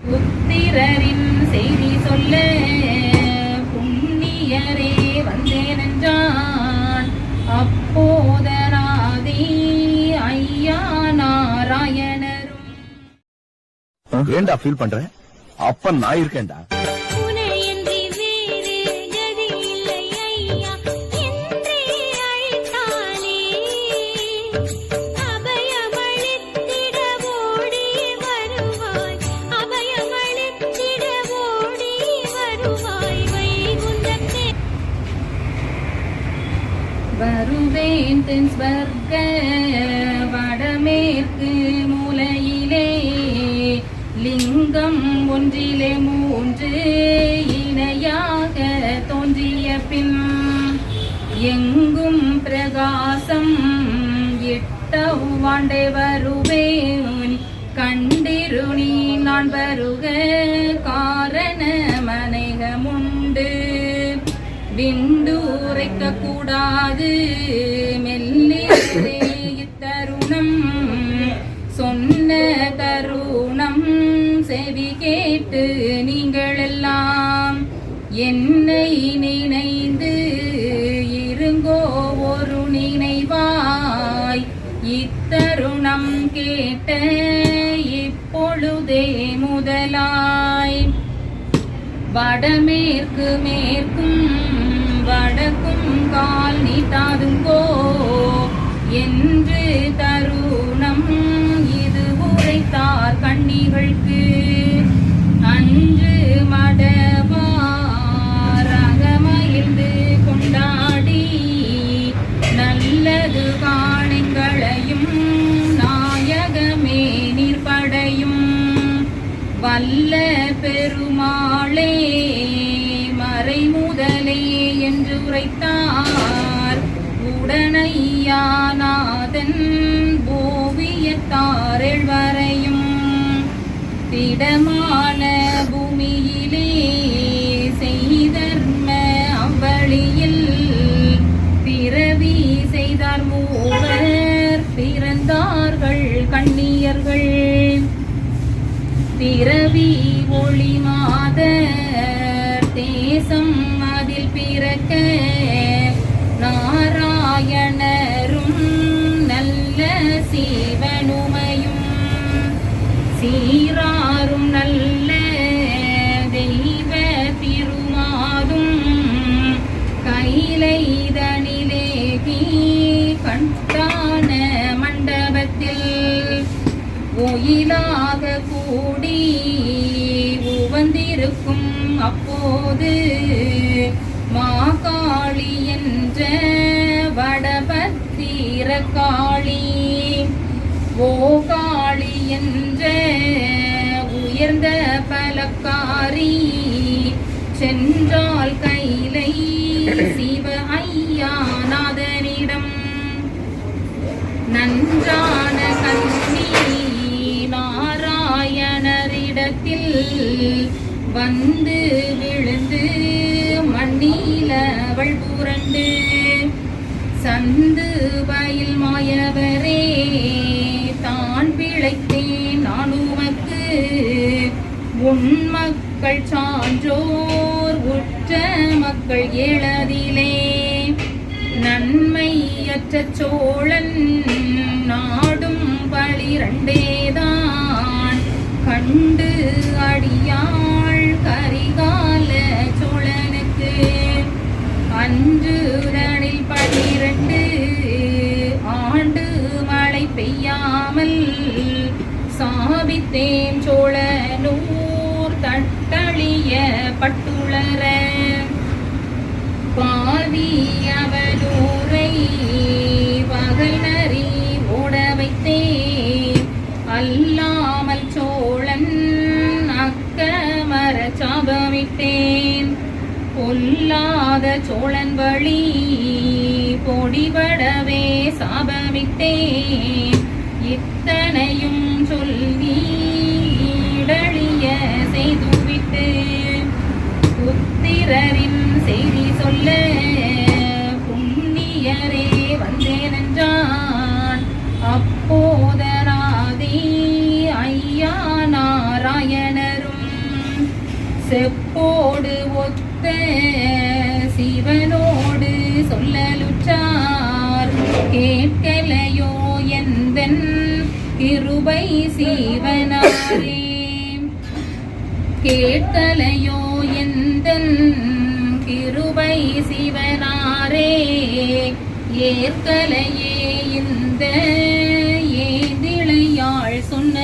புத்திரரின் செய்தி சொல்ல புண்ணியரே வந்தேனென்றான். அப்போதராதி ஐயா நாராயணரும். ஏண்டா ஃபீல் பண்ற? அப்ப நான் இருக்கேன்டா வருவேன் தென் ஸ்வர்க்க வடமேற்கு மூலையிலே. லிங்கம் ஒன்றிலே மூன்று இணையாக தோன்றிய பின் எங்கும் பிரகாசம் எட்டவாண்டே வருவேன். கண்டிரு நீ நான் வருக. நின்று உரைக்க கூடாது மெல்லிசே இத்தருணம் சொன்ன தருணம் செவி கேட்டு நீங்கள் எல்லாம் என்னை நினைந்து இருங்கோ ஒரு நினைவாய். இத்தருணம் கேட்ட இப்பொழுதே முதலாய். வடமேற்கு மேற்கும் வடக்கும் கால் நீட்டாதுங்கோ. என்று தருணம் இது உரைத்தார் கண்ணிகளுக்கு. அன்று மடவாரகமகிழ்ந்து கொண்டாடி நல்லது காணுங்களையும் நாயகமே நீர்படையும் வல்ல பெருமாளே என்று உரைத்தார். உடனையாநாதன் ஓவியத்தாரெள் வரையும் திடமான பூமியிலே செய்தர்ம அவ்வழியில் பிறவி செய்தார் மூவர் பிறந்தார்கள் கண்ணியர்கள் பிறவி ஒளி மாதர் தேசம் அதில் பிறக்க நாராயணரும் நல்ல சீவனுமையும். சீராரும் நல்ல தெய்வ திருமாதும் கைலைதனிலே தீ கண்டான மண்டபத்தில் ஒயிலாக கூடி உவந்திருக்கும் அப்போது மாகாளி என்ற வடபத்திர காளி என்ற உயர்ந்த பலக்காரி சென்றால் கைலை சிவ ஐயாநாதனிடம். நன்றான கண்ணி நாராயணரிடத்தில் வந்து விழுந்து அவள் புரண்டு. சந்து வயல் மாயவரே தான் பிழைத்தேன் நான் உமக்கு. உன் மக்கள் சான்றோர் உற்ற மக்கள் ஏழதிலே நன்மையற்ற சோழன் நாடும் பளிரண்டேதான் கண்டு அடியாள் கரிகால சோழ சோழனூர் தட்டழிய பட்டுளர. பாதி அவனூரை பகலறி ஓட வைத்தே. அல்லாமல் சோழன் அக்கமர சாபமிட்டேன். பொல்லாத சோழன் வழி பொடிபடவே சாபமிட்டேன். இத்தனையும் சொல்லி பிறரின் செய்தி சொல்ல புண்ணியரே வந்தேனென்றான். அப்போதராதி ஐயா நாராயணரும் செப்போடு ஒத்த சிவனோடு சொல்லலுற்றார். கேட்கலையோ எந்தன் கிருபை கேட்டலையோ கேட்கலையோ எந்தன் கிருபை சிவனாரே ஏற்கலையே இந்த ஏதிளையாள் சொன்ன